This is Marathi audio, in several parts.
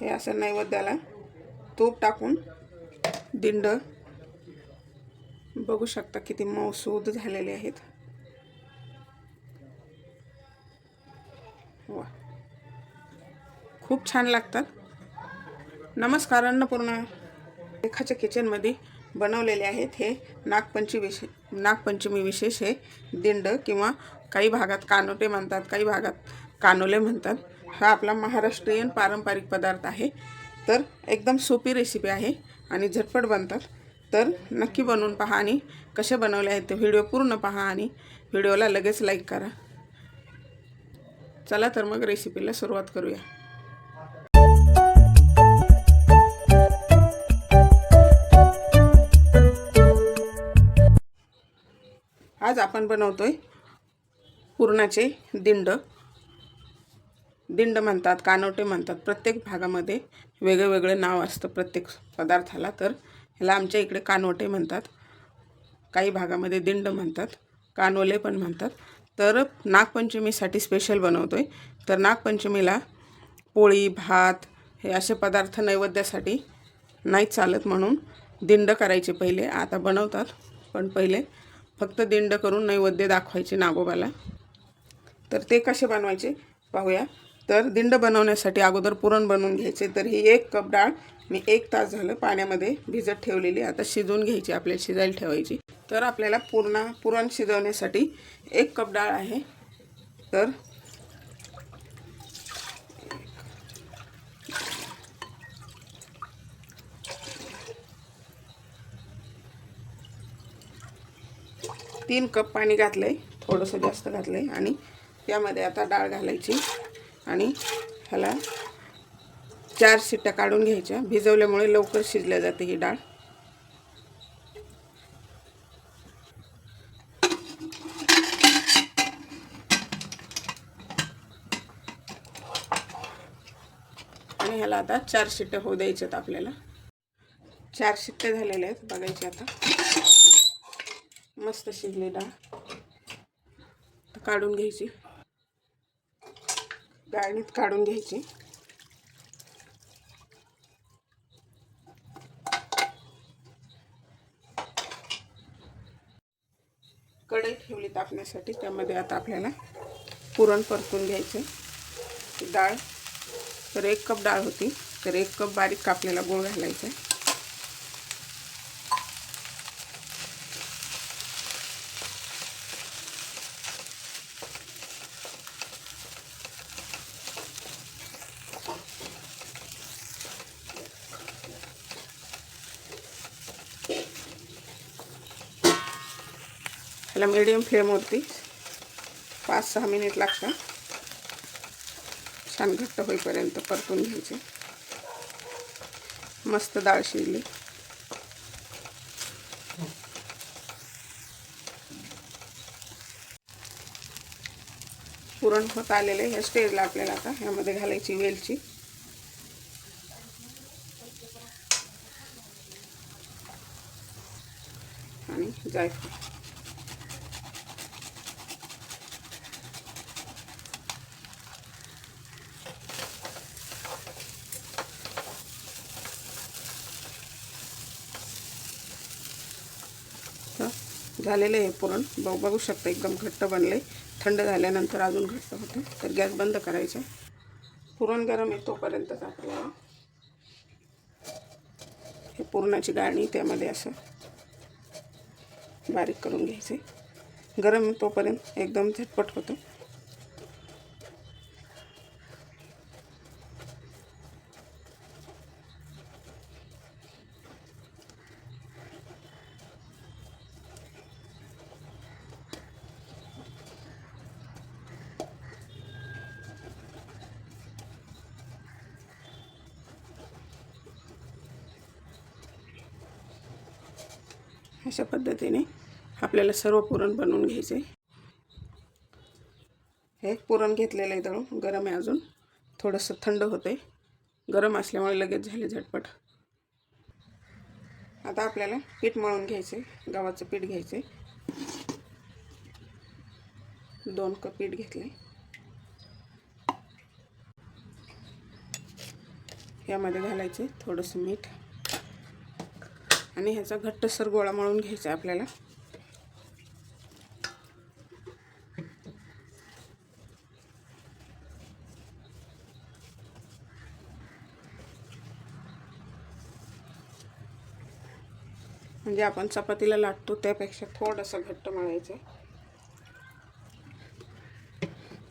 हे असं नैवेद्याला तूप टाकून दिंड. बघू शकता किती मऊसूद झालेले आहेत. वा. खूप छान लागतात. नमस्कार अन्नपूर्णा. रेखाच्या किचनमध्ये बनवलेले आहेत हे नागपंची विशे नागपंचमी विशेष हे दिंड किंवा काही भागात कानोटे म्हणतात काही भागात कानोले म्हणतात. हा आपला महाराष्ट्रीयन पारंपरिक पदार्थ आहे. तर एकदम सोपी रेसिपी आहे आणि झटपट बनतात. तर नक्की बनवून पहा आणि कसे बनवले आहेत ते व्हिडिओ पूर्ण पहा आणि व्हिडिओला लगेच लाईक करा. चला तर मग रेसिपीला सुरुवात करूया. आज आपण बनवतोय पुरणाचे दिंड. दिंड म्हणतात कानोटे म्हणतात प्रत्येक भागामध्ये वेगळं वेगळं नाव असतं प्रत्येक पदार्थाला. तर ह्याला आमच्या इकडे कानोटे म्हणतात. काही भागामध्ये दिंड म्हणतात कानोले पण म्हणतात. तर नागपंचमीसाठी स्पेशल बनवतो आहे तर नागपंचमीला पोळी भात हे असे पदार्थ नैवेद्यासाठी नाही चालत म्हणून दिंड करायचे पहिले. आता बनवतात पण पहिले फक्त दिंड करून नैवेद्य दाखवायचे नागोबाला. तर ते कसे बनवायचे पाहूया. तर दिंड बनवण्यासाठी अगोदर पुरण बनवून घ्यायचे. तर ही एक कप डाळ मी एक तास झालं पाण्यामध्ये भिजत ठेवलेली आता शिजवून घ्यायची आपल्याला शिजायला ठेवायची. तर आपल्याला पूर्ण पुरण शिजवण्यासाठी एक कप डाळ आहे. तर तीन कप पाणी घातलं आहे थोडंसं जास्त घातलं आहे आणि त्यामध्ये आता डाळ घालायची. आणि ह्याला चार शिट्ट्या काढून घ्यायच्या. भिजवल्यामुळे लवकर शिजल्या जाते ही डाळ. आणि ह्याला आता चार शिट्ट्या होऊ द्यायच्यात आपल्याला. चार शिट्ट्या झालेल्या आहेत बघायचे आता. मस्त शिजली डाळ. काढून घ्यायची. गाळणीत काढून घ्यायची. कढई ठेवली तापण्यासाठी त्यामध्ये आता आपल्याला पुरण परतून घ्यायचं. डाळ तर एक कप डाळ होती तर एक कप बारीक कापलेला गूळ घालायचा. ह्याला मिडियम फ्लेमवरती पाच सहा मिनिट लागतात. छान घट्ट होईपर्यंत परतून घ्यायचे. मस्त डाळ शिजली पुरण होत आलेले ह्या स्टेजला आपल्याला आता. ह्यामध्ये घालायची वेलची. आणि जायफळ तर झालेलं आहे पुरण. बघ बघू शकता एकदम घट्ट बनले थंड झाल्यानंतर अजून घट्ट होतं. तर गॅस बंद करायचा. पुरण गरम आहे तोपर्यंतच आपल्याला हे पुरणाची गाळणी त्यामध्ये असं बारीक करून घ्यायचे गरम तोपर्यंत एकदम झटपट होतं. अशा पद्धतीने आपल्याला सर्व पुरण बनवून घ्यायचे. हे पुरण घेतलेलं आहे दळून गरम आहे अजून. थोडंसं थंड होते आहे गरम असल्यामुळे लगेच झाले झटपट. आता आपल्याला पीठ मळून घ्यायचे गव्हाचं पीठ घ्यायचे दोन कप पीठ घेतले यामध्ये घालायचे थोडंसं मीठ. आणि ह्याचा घट्टसर गोळा मळून घ्यायचा आहे आपल्याला. म्हणजे आपण चपातीला लाटतो त्यापेक्षा थोडंसं घट्ट मळायचं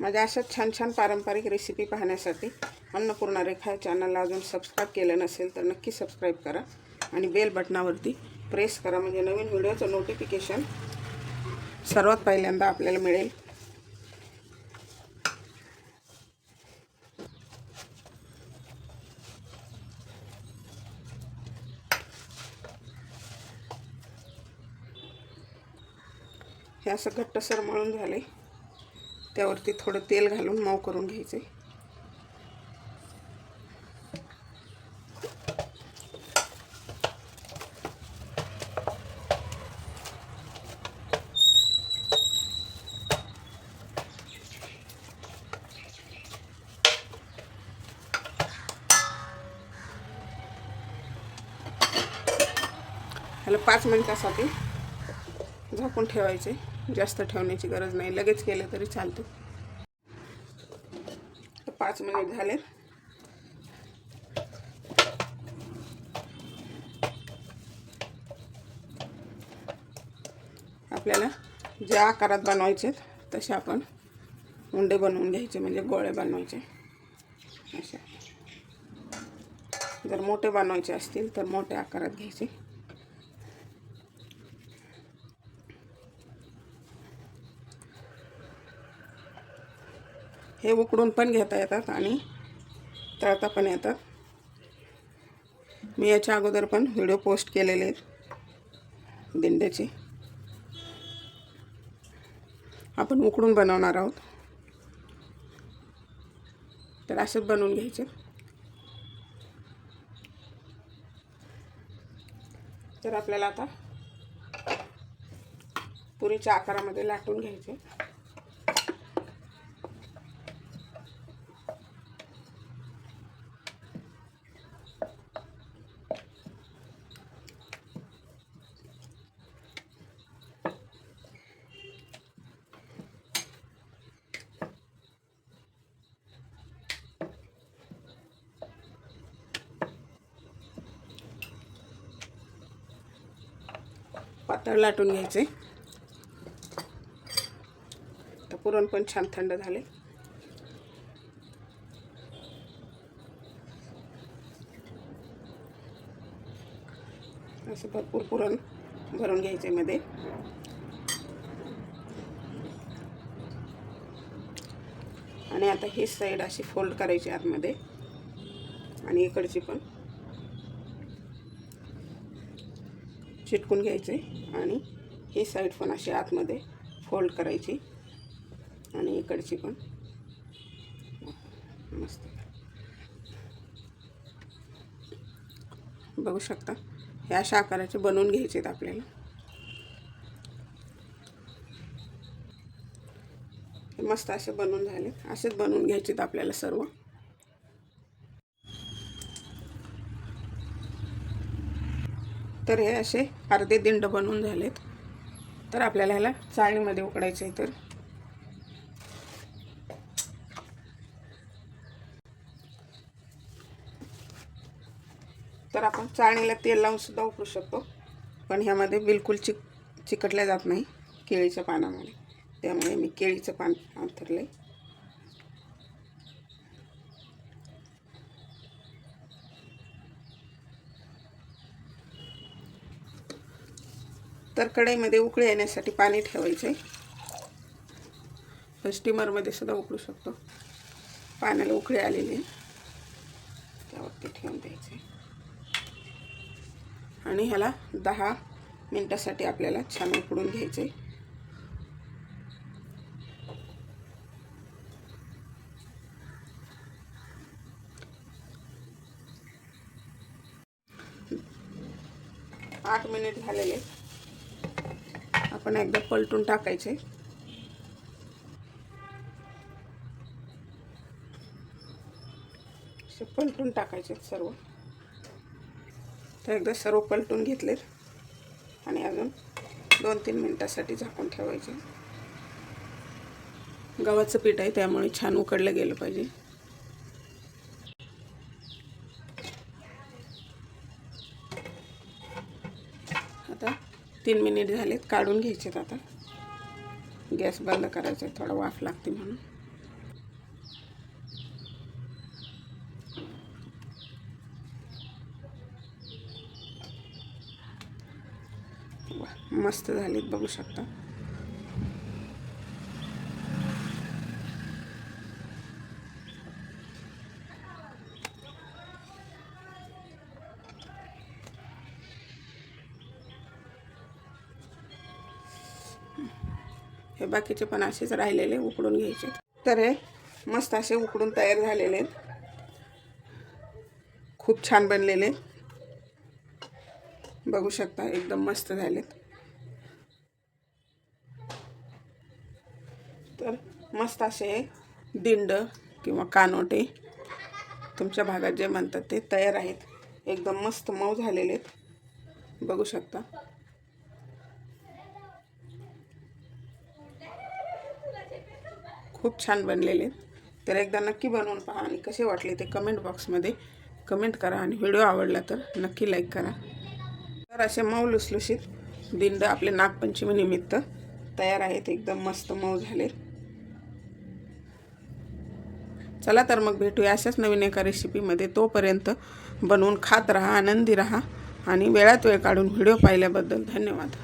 माझ्या अशाच छान छान पारंपरिक रेसिपी पाहण्यासाठी अन्नपूर्णा रेखा चॅनलला अजून सबस्क्राईब केलं नसेल तर नक्की सबस्क्राईब करा. आणि बेल बटनावरती प्रेस करा. म्हणजे नवीन व्हिडिओचं नोटिफिकेशन सर्वात पहिल्यांदा आपल्याला मिळेल. हे असं घट्टसर मळून झाले त्यावरती थोडं तेल घालून मऊ करून घ्यायचे ह्याला पाच मिनिटासाठी झाकून ठेवायचे. जास्त ठेवण्याची गरज नाही. लगेच केलं तरी चालतं. तर पाच मिनिट झाले. आपल्याला ज्या आकारात बनवायचे तसे आपण उंडे बनवून घ्यायचे म्हणजे गोळे बनवायचे. असे जर मोठे बनवायचे असतील तर मोठ्या आकारात घ्यायचे. हे उकडून पण घेता येतात आणि तळता पण येतात. मी याच्या अगोदर पण व्हिडिओ पोस्ट केलेले आहेत दिंड्याचे. आपण उकडून बनवणार आहोत. तर असेच बनवून घ्यायचे. तर आपल्याला आता पुरीच्या आकारामध्ये लाटून घ्यायचे. पातळ लाटून घ्यायचे. तर पुरण पण छान थंड झाले. असं भरपूर पुरण भरून घ्यायचे मध्ये. आणि आता ही साईड अशी फोल्ड करायची आतमध्ये. आणि इकडची पण. चिटकून घ्यायचे आणि ही साईड पण अशी आतमध्ये फोल्ड करायची आणि इकडची पण. मस्त. बघू शकता हे अशा आकाराचे बनवून घ्यायचे आहेत आपल्याला. हे मस्त असे बनवून झाले असेच बनवून घ्यायचे आहेत आपल्याला सर्व. तर हे असे अर्धे दिंड बनवून झालेत. तर आपल्याला ह्याला चाळणीमध्ये उकडायचं आहे तर. तर आपण चाळणीला तेल लावून सुद्धा उकळू शकतो. पण ह्यामध्ये बिलकुल चिक चिकटल्या जात नाही केळीच्या पानामध्ये. त्यामुळे मी केळीचं पान अंथरले तर कढईमध्ये उकळी येण्यासाठी पाणी ठेवायचे स्टीमरमध्ये सुद्धा उकळू शकतो. पाण्याला उकळी आलेली आहे. त्यावरती ठेवून द्यायचे आणि ह्याला दहा मिनटासाठी आपल्याला छान उकडून घ्यायचे आठ मिनिट झालेले. आपण एकदा पलटून टाकायचे. असे पलटून टाकायचे सर्व. तर एकदा सर्व पलटून घेतलेत. आणि अजून दोन तीन मिनटासाठी झाकून ठेवायचे. गव्हाचं पीठ आहे त्यामुळे छान उकडलं गेलं पाहिजे आता तीन मिनिट झालेत काढून घ्यायचेत आता. गॅस बंद करायचा आहे थोडा वाफ लागते म्हणून. मस्त झालीत बघू शकता. हे बाकीचे पण असेच राहिलेले उकडून घ्यायचे. तर हे मस्त असे उकडून तयार झालेले आहेत. खूप छान बनलेले बघू शकता एकदम मस्त झालेत. तर मस्त असे दिंड किंवा कानोटे तुमच्या भागात जे म्हणतात ते तयार आहेत. एकदम मस्त मऊ झालेले आहेत. बघू शकता. खूप छान बनलेले आहेत. तर एकदा नक्की बनवून पहा आणि कसे वाटले ते कमेंट बॉक्समध्ये कमेंट करा आणि व्हिडिओ आवडला तर नक्की लाईक करा. तर असे मऊ लुसलुशीत दिंड आपले नागपंचमी निमित्त तयार आहेत. एकदम मस्त मऊ झाले. चला तर मग भेटूया अशाच नवीन एका रेसिपीमध्ये तोपर्यंत बनवून खात राहा आनंदी राहा आणि वेळात वेळ काढून व्हिडिओ पाहिल्याबद्दल धन्यवाद.